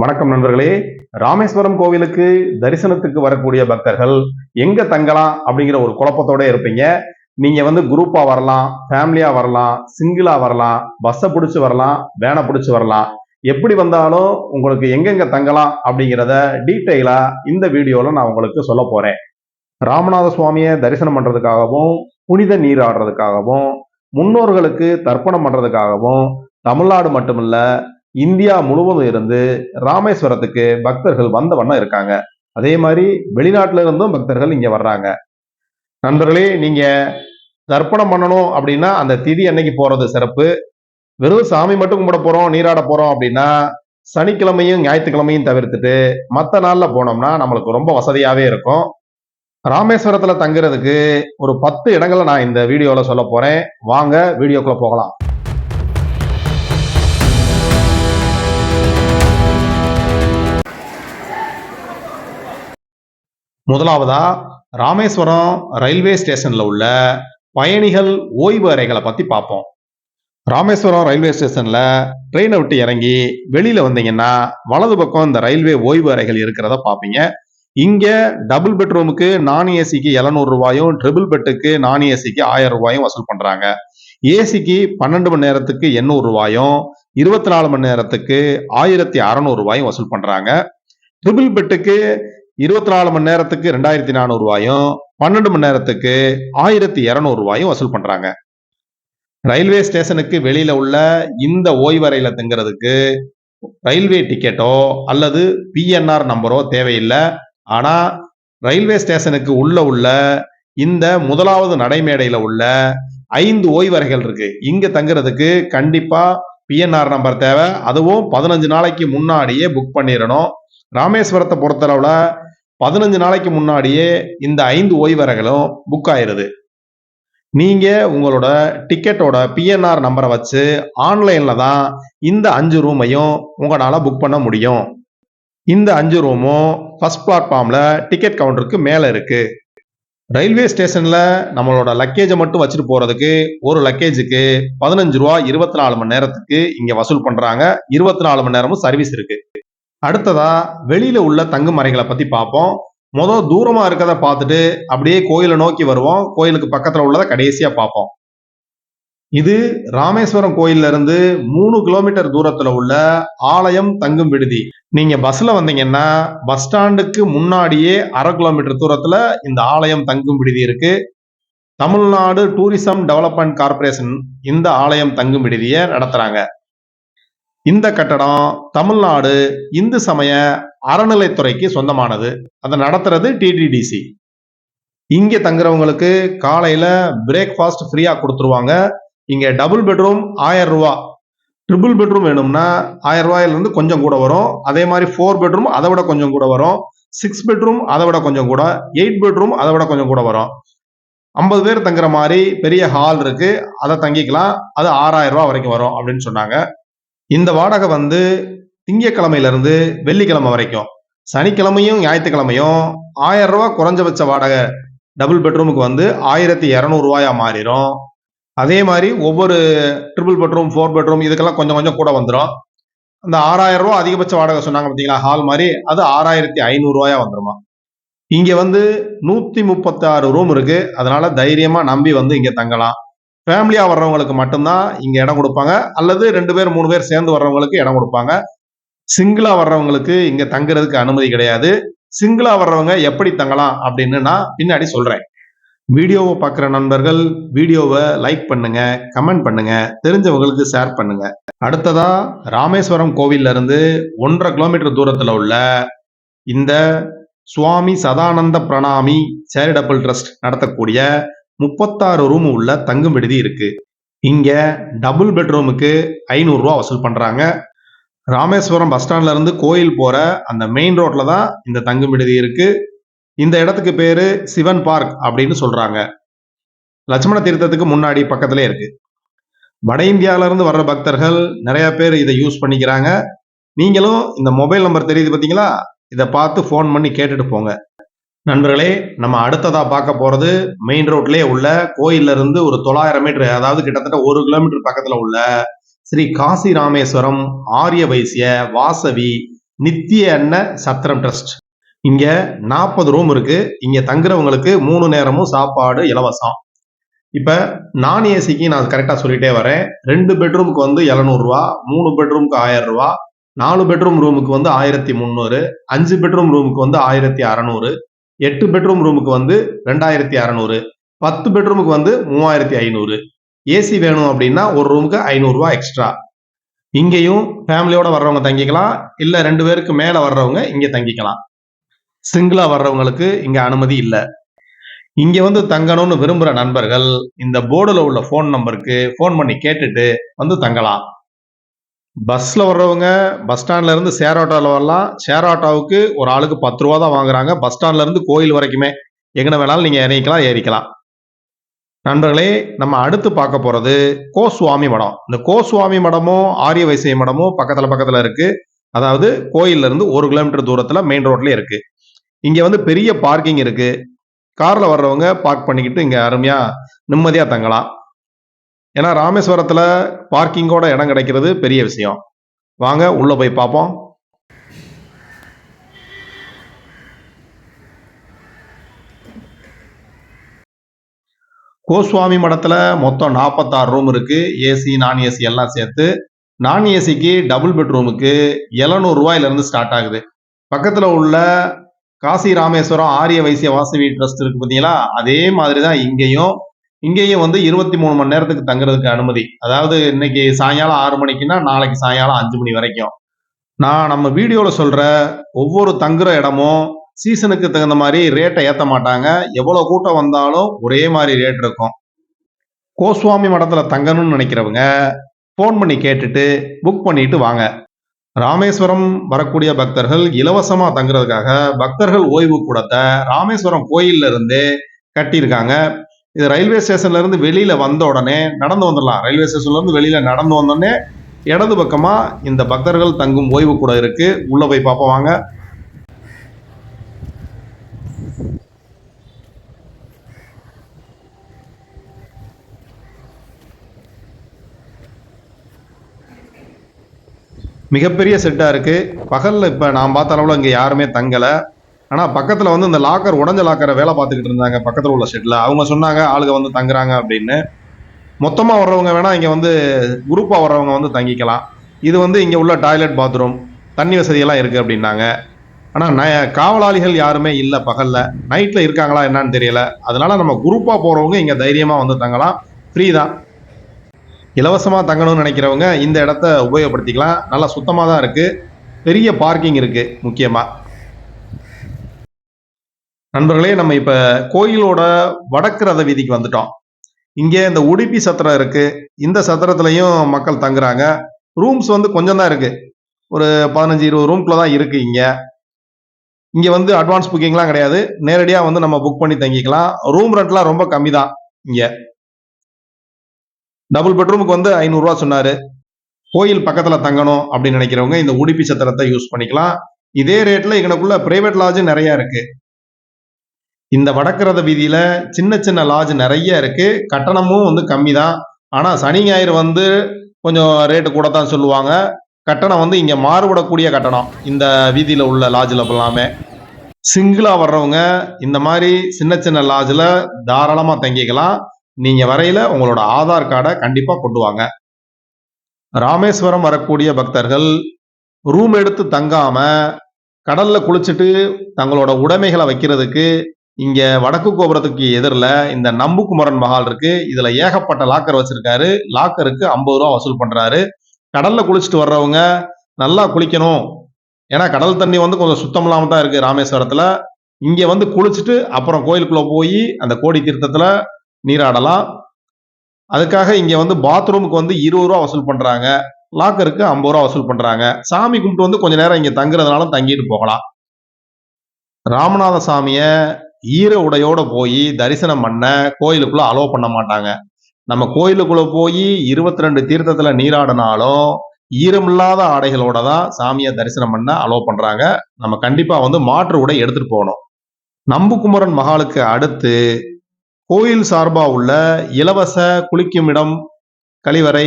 வணக்கம் நண்பர்களே. ராமேஸ்வரம் கோவிலுக்கு தரிசனத்துக்கு வரக்கூடிய பக்தர்கள் எங்க தங்கலாம் அப்படிங்கிற ஒரு குழப்பத்தோட இருப்பீங்க. நீங்க வந்து குரூப்பா வரலாம் ஃபேமிலியா வரலாம் சிங்கிளா வரலாம் பஸ்ஸை பிடிச்சி வரலாம் வேனை பிடிச்சி வரலாம். எப்படி வந்தாலும் உங்களுக்கு எங்கெங்க தங்கலாம் அப்படிங்கிறத டீட்டெயிலா இந்த வீடியோல நான் உங்களுக்கு சொல்ல போறேன். ராமநாத சுவாமியை தரிசனம் பண்றதுக்காகவும் புனித நீராடுறதுக்காகவும் முன்னோர்களுக்கு தர்ப்பணம் பண்றதுக்காகவும் தமிழ்நாடு மட்டுமில்ல இந்தியா முழுவதும் இருந்து ராமேஸ்வரத்துக்கு பக்தர்கள் வந்த வண்ணம் இருக்காங்க. அதே மாதிரி வெளிநாட்டுல இருந்தும் பக்தர்கள் இங்க வர்றாங்க. நண்பர்களே நீங்க தர்ப்பணம் பண்ணணும் அப்படின்னா அந்த திதி அன்னைக்கு போறது சிறப்பு. வெறும் சாமி மட்டும் கும்பிட போறோம் நீராட போறோம் அப்படின்னா சனிக்கிழமையும் ஞாயிற்றுக்கிழமையும் தவிர்த்துட்டு மற்ற நாள்ல போனோம்னா நம்மளுக்கு ரொம்ப வசதியாவே இருக்கும். ராமேஸ்வரத்துல தங்குறதுக்கு ஒரு பத்து இடங்களை நான் இந்த வீடியோல சொல்ல போறேன். வாங்க வீடியோக்குள்ள போகலாம். முதலாவதா ராமேஸ்வரம் ரயில்வே ஸ்டேஷன்ல உள்ள பயணிகள் ஓய்வு அறைகளை பத்தி பார்ப்போம் ராமேஸ்வரம் ரயில்வே ஸ்டேஷன்ல ட்ரெயினை விட்டு இறங்கி வெளியில வந்தீங்கன்னா வலது பக்கம் இந்த ரயில்வே ஓய்வு அறைகள் இருக்கிறத பார்ப்பீங்க இங்க டபுள் பெட்ரூமுக்கு நான் ஏசிக்கு எழுநூறு ரூபாயும் ட்ரிபிள் பெட்டுக்கு நான் ஏசிக்கு ஆயிரம் ரூபாயும் வசூல் பண்றாங்க. ஏசிக்கு பன்னெண்டு மணி நேரத்துக்கு எண்ணூறு ரூபாயும் இருபத்தி நாலு மணி நேரத்துக்கு ஆயிரத்தி அறநூறு ரூபாயும் வசூல் பண்றாங்க. ட்ரிபிள் பெட்டுக்கு இருபத்தி நாலு மணி நேரத்துக்கு ரெண்டாயிரத்தி நானூறு ரூபாயும் பன்னெண்டு மணி நேரத்துக்கு ஆயிரத்தி இரநூறு ரூபாயும் வசூல் பண்றாங்க. ரயில்வே ஸ்டேஷனுக்கு வெளியில உள்ள இந்த ஓய்வறையில தங்குறதுக்கு ரயில்வே டிக்கெட்டோ அல்லது பிஎன்ஆர் நம்பரோ தேவையில்லை. ஆனா ரயில்வே ஸ்டேஷனுக்கு உள்ள உள்ள இந்த முதலாவது நடைமேடையில உள்ள ஐந்து ஓய்வறைகள் இருக்கு. இங்க தங்குறதுக்கு கண்டிப்பா பிஎன்ஆர் நம்பர் தேவை. அதுவும் பதினஞ்சு நாளைக்கு முன்னாடியே புக் பண்ணிடணும். ராமேஸ்வரத்தை பொறுத்தளவுல பதினஞ்சு நாளைக்கு முன்னாடியே இந்த ஐந்து ஓய்வறைகளும் புக் ஆயிருது. நீங்க உங்களோட டிக்கெட்டோட பிஎன்ஆர் நம்பரை வச்சு ஆன்லைன்ல தான் இந்த அஞ்சு ரூமையும் உங்களால புக் பண்ண முடியும். இந்த அஞ்சு ரூமும் ஃபர்ஸ்ட் பிளாட்ஃபார்ம்ல டிக்கெட் கவுண்டருக்கு மேலே இருக்கு. ரயில்வே ஸ்டேஷன்ல நம்மளோட லக்கேஜை மட்டும் வச்சுட்டு போறதுக்கு ஒரு லக்கேஜுக்கு பதினஞ்சு ரூபா இருபத்தி நாலு மணி நேரத்துக்கு இங்க வசூல் பண்றாங்க. இருபத்தி நாலு மணி நேரமும் சர்வீஸ் இருக்கு. அடுத்ததா வெளியில உள்ள தங்குமறைகளை பத்தி பார்ப்போம். முதல் தூரமா இருக்கிறத பார்த்துட்டு அப்படியே கோயிலை நோக்கி வருவோம். கோயிலுக்கு பக்கத்துல உள்ளதை கடைசியா பார்ப்போம். இது ராமேஸ்வரம் கோயில்ல இருந்து மூணு கிலோமீட்டர் தூரத்துல உள்ள ஆலயம் தங்கும் விடுதி. நீங்க பஸ்ல வந்தீங்கன்னா பஸ் ஸ்டாண்டுக்கு முன்னாடியே அரை கிலோமீட்டர் தூரத்துல இந்த ஆலயம் தங்கும் விடுதி இருக்கு. தமிழ்நாடு டூரிசம் டெவலப்மெண்ட் கார்பரேஷன் இந்த ஆலயம் தங்கும் விடுதியை நடத்துறாங்க. இந்த கட்டடம் தமிழ்நாடு இந்து சமய அறநிலைத்துறைக்கு சொந்தமானது. அதை நடத்துறது டிடிடிசி இங்கே தங்குறவங்களுக்கு காலையில பிரேக்ஃபாஸ்ட் ஃப்ரீயாக கொடுத்துருவாங்க. இங்கே டபுள் பெட்ரூம் ஆயிரம் ரூபா. ட்ரிபிள் பெட்ரூம் வேணும்னா ஆயிரம் ரூபாயிலிருந்து கொஞ்சம் கூட வரும். அதே மாதிரி ஃபோர் பெட்ரூம் அதை விட கொஞ்சம் கூட வரும். சிக்ஸ் பெட்ரூம் அதை விட கொஞ்சம் கூட. எயிட் பெட்ரூம் அதை விட கொஞ்சம் கூட வரும். ஐம்பது பேர் தங்குற மாதிரி பெரிய ஹால் இருக்கு. அதை தங்கிக்கலாம். அது ஆறாயிரம் ரூபா வரைக்கும் வரும் அப்படின்னு சொன்னாங்க. இந்த வாடகை வந்து திங்கக்கிழமையிலிருந்து வெள்ளிக்கிழமை வரைக்கும். சனிக்கிழமையும் ஞாயிற்றுக்கிழமையும் ஆயிரம் ரூபா குறைஞ்சபட்ச வாடகை டபுள் பெட்ரூமுக்கு வந்து ஆயிரத்தி இரநூறுவாயா மாறிடும். அதே மாதிரி ஒவ்வொரு ட்ரிபிள் பெட்ரூம் ஃபோர் பெட்ரூம் இதுக்கெல்லாம் கொஞ்சம் கொஞ்சம் கூட வந்துடும் அந்த ஆறாயிரம் ரூபா அதிகபட்ச வாடகை சொன்னாங்க பார்த்தீங்களா? ஹால் மாதிரி அது ஆறாயிரத்தி ஐநூறுரூவாயா வந்துருமா? இங்கே வந்து நூற்றி முப்பத்தாறு ரூம் இருக்குது அதனால தைரியமாக நம்பி வந்து இங்கே தங்கலாம். ஃபேமிலியாக வர்றவங்களுக்கு மட்டும்தான் இங்கே இடம் கொடுப்பாங்க. அல்லது ரெண்டு பேர் மூணு பேர் சேர்ந்து வர்றவங்களுக்கு இடம் கொடுப்பாங்க. சிங்கிளாக வர்றவங்களுக்கு இங்கே தங்குறதுக்கு அனுமதி கிடையாது. சிங்கிளாக வர்றவங்க எப்படி தங்கலாம் அப்படின்னு நான் பின்னாடி சொல்கிறேன் வீடியோவை பார்க்குற நண்பர்கள் வீடியோவை லைக் பண்ணுங்க கமெண்ட் பண்ணுங்க தெரிஞ்சவங்களுக்கு ஷேர் பண்ணுங்க. அடுத்ததா ராமேஸ்வரம் கோவில்ல இருந்து ஒன்றரை கிலோமீட்டர் தூரத்தில் உள்ள இந்த சுவாமி சதானந்த பிரணாமி சேரிடபிள் ட்ரஸ்ட் நடத்தக்கூடிய முப்பத்தாறு ரூம் உள்ள தங்கும் விடுதி இருக்கு. இங்க டபுள் பெட்ரூமுக்கு ஐநூறுரூவா வசூல் பண்றாங்க. ராமேஸ்வரம் பஸ் ஸ்டாண்ட்ல இருந்து கோயில் போற அந்த மெயின் ரோட்ல தான் இந்த தங்கும் விடுதி இருக்கு. இந்த இடத்துக்கு பேரு சிவன் பார்க் அப்படின்னு சொல்றாங்க. லட்சுமண தீர்த்தத்துக்கு முன்னாடி பக்கத்திலே இருக்கு. வட இந்தியாவில இருந்து வர்ற பக்தர்கள் நிறைய பேர் இதை யூஸ் பண்ணிக்கிறாங்க. நீங்களும் இந்த மொபைல் நம்பர் தெரியுது பார்த்தீங்களா இதை பார்த்து ஃபோன் பண்ணி கேட்டுட்டு போங்க. நண்பர்களே நம்ம அடுத்ததா பார்க்க போறது மெயின் ரோட்லயே உள்ள கோயில்ல இருந்து ஒரு தொள்ளாயிரம் மீட்டர் அதாவது கிட்டத்தட்ட ஒரு கிலோமீட்டர் பக்கத்துல உள்ள ஸ்ரீ காசி ராமேஸ்வரம் ஆரிய வைசிய வாசவி நித்திய அன்ன சத்திரம் ட்ரஸ்ட் இங்க நாற்பது ரூம் இருக்கு. இங்க தங்குறவங்களுக்கு மூணு நேரமும் சாப்பாடு இலவசம். இப்ப நான் ஏசிக்கு நான் கரெக்டா சொல்லிட்டே வரேன். ரெண்டு பெட்ரூமுக்கு வந்து 700 ரூபா மூணு பெட்ரூமுக்கு ஆயிரம் ரூபா நாலு பெட்ரூம் ரூமுக்கு வந்து ஆயிரத்தி முந்நூறு அஞ்சு பெட்ரூம் ரூமுக்கு வந்து ஆயிரத்தி அறநூறு எட்டு பெட்ரூம் ரூமுக்கு வந்து ரெண்டாயிரத்தி அறநூறு பத்து பெட்ரூமுக்கு வந்து மூவாயிரத்தி ஐநூறு. ஏசி வேணும் அப்படின்னா ஒரு ரூமுக்கு ஐநூறுரூவா எக்ஸ்ட்ரா இங்கேயும் ஃபேமிலியோட வர்றவங்க தங்கிக்கலாம் இல்லை ரெண்டு பேருக்கு மேலே வர்றவங்க இங்கே தங்கிக்கலாம். சிங்கிளாக வர்றவங்களுக்கு இங்கே அனுமதி இல்லை. இங்கே வந்து தங்கணும்னு விரும்புகிற நண்பர்கள் இந்த போர்டில் உள்ள ஃபோன் நம்பருக்கு ஃபோன் பண்ணி கேட்டுட்டு வந்து தங்கலாம். பஸ்ல வர்றவங்க பஸ் ஸ்டாண்ட்ல இருந்து ஷேர் ஆட்டோல வரலாம். ஷேர் ஆட்டோவுக்கு ஒரு ஆளுக்கு பத்து ரூபா தான் வாங்குறாங்க. பஸ் ஸ்டாண்ட்ல இருந்து கோயில் வரைக்குமே எங்கே வேணாலும் நீங்க இறங்கிக்கலாம் ஏறிக்கலாம். நண்பர்களே நம்ம அடுத்து பார்க்க போறது கோசுவாமி மடம். இந்த கோசுவாமி மடமும் ஆரிய வைசிய மடமும் பக்கத்துல பக்கத்துல இருக்கு. அதாவது கோயில்ல இருந்து ஒரு கிலோமீட்டர் தூரத்துல மெயின் ரோட்ல இருக்கு. இங்க வந்து பெரிய பார்க்கிங் இருக்கு. கார்ல வர்றவங்க பார்க் பண்ணிக்கிட்டு இங்க அருமையா நிம்மதியா தங்கலாம். ஏன்னா ராமேஸ்வரத்தில் பார்க்கிங்கோட இடம் கிடைக்கிறது பெரிய விஷயம். வாங்க உள்ளே போய் பார்ப்போம். கோஸ்வாமி மடத்தில் மொத்தம் நாற்பத்தாறு ரூம் இருக்குது ஏசி நான் ஏசி எல்லாம் சேர்த்து. நான் ஏசிக்கு டபுள் பெட்ரூமுக்கு எழுநூறு ஸ்டார்ட் ஆகுது. பக்கத்தில் உள்ள காசி ராமேஸ்வரம் ஆரிய வைசிய வாசவி ட்ரஸ்ட் இருக்குது பார்த்தீங்களா அதே மாதிரி தான் இங்கேயும் இங்கேயும் வந்து இருபத்தி மூணு மணி நேரத்துக்கு தங்குறதுக்கு அனுமதி. அதாவது இன்னைக்கு சாயங்காலம் ஆறு மணிக்குன்னா நாளைக்கு சாயங்காலம் அஞ்சு மணி வரைக்கும். நான் நம்ம வீடியோவில் சொல்கிற ஒவ்வொரு தங்குற இடமும் சீசனுக்கு தகுந்த மாதிரி ரேட்டை ஏற்ற மாட்டாங்க. எவ்வளோ கூட்டம் வந்தாலும் ஒரே மாதிரி ரேட் இருக்கும். கோஸ்வாமி மடத்தில் தங்கணும்னு நினைக்கிறவங்க ஃபோன் பண்ணி கேட்டுட்டு புக் பண்ணிட்டு வாங்க. ராமேஸ்வரம் வரக்கூடிய பக்தர்கள் இலவசமாக தங்குறதுக்காக பக்தர்கள் ஓய்வு கூடத்தை ராமேஸ்வரம் கோயில்ல இருந்தே கட்டியிருக்காங்க. இது ரயில்வே ஸ்டேஷன்ல இருந்து வெளியில வந்த உடனே நடந்து வந்துடலாம். ரயில்வே ஸ்டேஷன்ல இருந்து வெளியில நடந்து வந்தோடனே இடது பக்கமா இந்த பக்தர்கள் தங்கும் ஓய்வு கூட இருக்கு. உள்ள போய் பார்ப்போம் வாங்க. மிகப்பெரிய செட்டா இருக்கு. பகலில் இப்போ நான் பார்த்த அளவில் இங்கே யாருமே தங்கலை. ஆனால் பக்கத்தில் வந்து இந்த லாக்கர் உடஞ்ச லாக்கரை வேலை பார்த்துக்கிட்டு இருந்தாங்க பக்கத்தில் உள்ள ஷெட்டில் அவங்க சொன்னாங்க ஆளுங்க வந்து தங்குறாங்க அப்படின்னு. மொத்தமாக வர்றவங்க வேணால் இங்கே வந்து குரூப்பாக வர்றவங்க வந்து தங்கிக்கலாம். இது வந்து இங்கே உள்ள டாய்லெட் பாத்ரூம் தண்ணி வசதியெல்லாம் இருக்குது அப்படின்னாங்க. ஆனால் ந- காவலாளிகள் யாருமே இல்லை பகலில். நைட்டில் இருக்காங்களா என்னன்னு தெரியல. அதனால் நம்ம குரூப்பாக போகிறவங்க இங்கே தைரியமாக வந்து தங்கலாம். ஃப்ரீ தான். இலவசமாக தங்கணும்னு நினைக்கிறவங்க இந்த இடத்த உபயோகப்படுத்திக்கலாம். நல்லா சுத்தமாக தான் இருக்குது பெரிய பார்க்கிங் இருக்குது முக்கியமாக நண்பர்களே நம்ம இப்ப கோயிலோட வடக்கு ரத வீதிக்கு வந்துட்டோம். இங்கே இந்த உடுப்பி சத்திரம் இருக்கு. இந்த சத்திரத்திலையும் மக்கள் தங்குறாங்க. ரூம்ஸ் வந்து கொஞ்சம் தான் இருக்கு. ஒரு பதினஞ்சு இருபது ரூம்குள்ள தான் இருக்கு இங்க. இங்க வந்து அட்வான்ஸ் புக்கிங்லாம் கிடையாது. நேரடியா வந்து நம்ம புக் பண்ணி தங்கிக்கலாம். ரூம் ரெண்ட்லாம் ரொம்ப கம்மி தான் இங்க. டபுள் பெட்ரூமுக்கு வந்து ஐநூறுரூவா சொன்னாரு. கோயில் பக்கத்துல தங்கணும் அப்படின்னு நினைக்கிறவங்க இந்த உடுப்பி சத்திரத்தை யூஸ் பண்ணிக்கலாம். இதே ரேட்ல எங்களுக்குள்ள பிரைவேட் லாஜும் நிறைய இருக்கு. இந்த வடக்கிறத வீதியில் சின்ன சின்ன லாட்ஜ் நிறைய இருக்குது கட்டணமும் வந்து கம்மி தான் ஆனால் சனி ஞாயிறு வந்து கொஞ்சம் ரேட்டு கூட தான் சொல்லுவாங்க. கட்டணம் வந்து இங்கே மாறுபடக்கூடிய கட்டணம் இந்த வீதியில் உள்ள லாட்ஜில் எல்லாமே. சிங்கிளாக வர்றவங்க இந்த மாதிரி சின்ன சின்ன லாட்ஜில் தாராளமாக தங்கிக்கலாம். நீங்கள் வரையில உங்களோட ஆதார் கார்டை கண்டிப்பாக கொண்டு வாங்க. ராமேஸ்வரம் வரக்கூடிய பக்தர்கள் ரூம் எடுத்து தங்காமல் கடலில் குளிச்சுட்டு தங்களோட உடைமைகளை வைக்கிறதுக்கு இங்க வடக்கு கோபுரத்துக்கு எதிரில் இந்த நம்புக்குமரன் மகால் இருக்கு. இதுல ஏகப்பட்ட லாக்கர் வச்சிருக்காரு. லாக்கருக்கு ஐம்பது ரூபா வசூல் பண்றாரு. கடல்ல குளிச்சுட்டு வர்றவங்க நல்லா குளிக்கணும். ஏன்னா கடல் தண்ணி வந்து கொஞ்சம் சுத்தம் இல்லாம தான் இருக்கு ராமேஸ்வரத்துல. இங்க வந்து குளிச்சுட்டு அப்புறம் கோயிலுக்குள்ள போய் அந்த கோடி தீர்த்தத்துல நீராடலாம். அதுக்காக இங்க வந்து பாத்ரூமுக்கு வந்து இருபது ரூபா வசூல் பண்றாங்க. லாக்கருக்கு ஐம்பது ரூபா வசூல் பண்றாங்க. சாமி கும்பிட்டு வந்து கொஞ்ச நேரம் இங்க தங்குறதுனால தங்கிட்டு போகலாம். ராமநாத சாமியை ஈர உடையோட போய் தரிசனம் பண்ண கோயிலுக்குள்ள அலோவ் பண்ண மாட்டாங்க. நம்ம கோயிலுக்குள்ள போய் இருபத்தி ரெண்டு தீர்த்தத்துல நீராடினாலும் ஈரமில்லாத ஆடைகளோட தான் சாமியை தரிசனம் பண்ண அலோவ் பண்றாங்க. நம்ம கண்டிப்பா வந்து மாற்று உடை எடுத்துட்டு போகணும். நம்புகுமரன் மகாலுக்கு அடுத்து கோயில் சார்பா உள்ள இலவச குளிக்கும் இடம் கழிவறை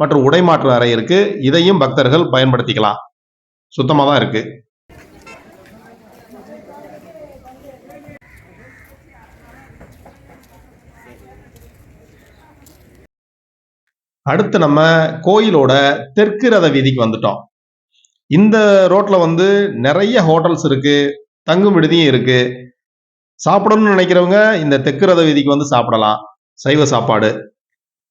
மற்றும் உடை மாற்று அறை இருக்கு. இதையும் பக்தர்கள் பயன்படுத்திக்கலாம். சுத்தமாக தான் இருக்கு. அடுத்து நம்ம கோயிலோட தெற்கு ரத வீதிக்கு வந்துட்டோம். இந்த ரோட்ல வந்து நிறைய ஹோட்டல்ஸ் இருக்கு தங்கும் விடுதியும் இருக்கு. சாப்பிடணும்னு நினைக்கிறவங்க இந்த தெற்கு ரத வீதிக்கு வந்து சாப்பிடலாம். சைவ சாப்பாடு.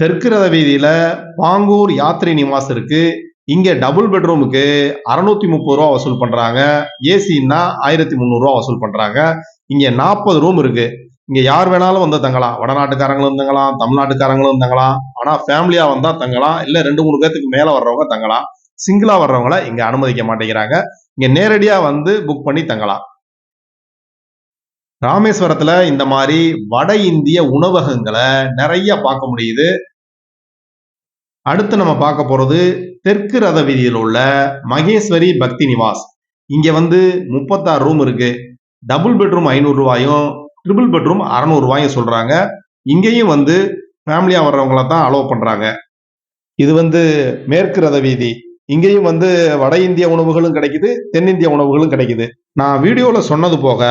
தெற்கு ரத வீதியில பாங்கூர் யாத்ரி நிவாஸ் இருக்கு. இங்க டபுள் பெட்ரூமுக்கு அறுநூத்தி முப்பது ரூபா வசூல் பண்றாங்க. ஏசின்னா ஆயிரத்தி முந்நூறு ரூபா வசூல் பண்றாங்க. இங்க நாற்பது ரூம் இருக்கு. இங்கே யார் வேணாலும் வந்து தங்கலாம். வடநாட்டுக்காரங்களும் தங்கலாம் தமிழ்நாட்டுக்காரங்களும் தங்கலாம். ஆனால் ஃபேமிலியாக வந்தால் தங்கலாம். இல்லை ரெண்டு மூணு பேர்த்துக்கு மேலே வர்றவங்க தங்கலாம். சிங்கிளாக வர்றவங்கள இங்கே அனுமதிக்க மாட்டேங்கிறாங்க. இங்கே நேரடியாக வந்து புக் பண்ணி தங்கலாம். ராமேஸ்வரத்தில் இந்த மாதிரி வட இந்திய உணவகங்களை நிறைய பார்க்க முடியுது. அடுத்து நம்ம பார்க்க போகிறது தெற்கு ரத வீதியில் உள்ள மகேஸ்வரி பக்தி நிவாஸ். இங்கே வந்து முப்பத்தாறு ரூம் இருக்கு. டபுள் பெட்ரூம் ஐநூறு ரூபாயும் ட்ரிபிள் பெட்ரூம் அறநூறு சொல்கிறாங்க இங்கேயும் வந்து ஃபேமிலியாக வர்றவங்கள தான் அலோவ் பண்ணுறாங்க இது வந்து மேற்கு ரத வீதி. இங்கேயும் வந்து வட இந்திய உணவுகளும் கிடைக்குது தென்னிந்திய உணவுகளும் கிடைக்குது. நான் வீடியோவில் சொன்னது போக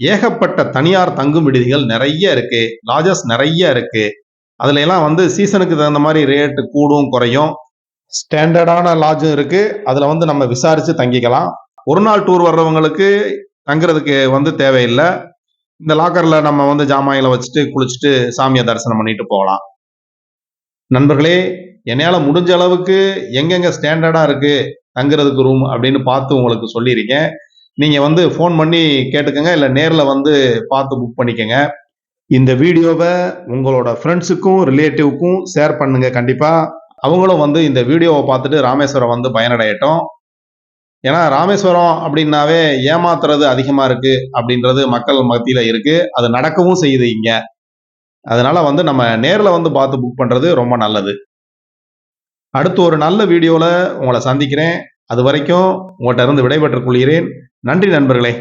ஏகப்பட்ட தனியார் தங்கும் விடுதிகள் நிறைய இருக்கு. லாஜஸ் நிறைய இருக்கு. அதுல எல்லாம் வந்து சீசனுக்கு தகுந்த மாதிரி ரேட்டு கூடும் குறையும். ஸ்டாண்டர்டான லாட்ஜும் இருக்கு. அதுல வந்து நம்ம விசாரிச்சு தங்கிக்கலாம். ஒரு நாள் டூர் வர்றவங்களுக்கு தங்குறதுக்கு வந்து தேவையில்லை. இந்த லாக்கர்ல நம்ம வந்து ஜாமாயில வச்சுட்டு குளிச்சுட்டு சாமியை தரிசனம் பண்ணிட்டு போகலாம். நண்பர்களே என்னால் முடிஞ்ச அளவுக்கு எங்கெங்க ஸ்டாண்டர்டா இருக்கு தங்குறதுக்கு ரூம் அப்படின்னு பார்த்து உங்களுக்கு சொல்லியிருக்கேன். நீங்க வந்து ஃபோன் பண்ணி கேட்டுக்கோங்க இல்ல நேர்ல வந்து பார்த்து புக் பண்ணிக்கோங்க. இந்த வீடியோவை உங்களோட ஃப்ரெண்ட்ஸுக்கும் ரிலேட்டிவ்க்கும் ஷேர் பண்ணுங்க கண்டிப்பா. அவங்களும் வந்து இந்த வீடியோவை பார்த்துட்டு ராமேஸ்வரம் வந்து பயனடையட்டும். ஏன்னா ராமேஸ்வரம் அப்படின்னாவே ஏமாத்துறது அதிகமாக இருக்குது அப்படின்றது மக்கள் மத்தியில் இருக்குது அது நடக்கவும் செய்யுது இங்கே. அதனால் வந்து நம்ம நேரில் வந்து பார்த்து புக் பண்ணுறது ரொம்ப நல்லது. அடுத்து ஒரு நல்ல வீடியோவில் உங்களை சந்திக்கிறேன். அது வரைக்கும் உங்கள்கிட்ட இருந்து விடைபெற்றுக் கொள்கிறேன். நன்றி நண்பர்களே.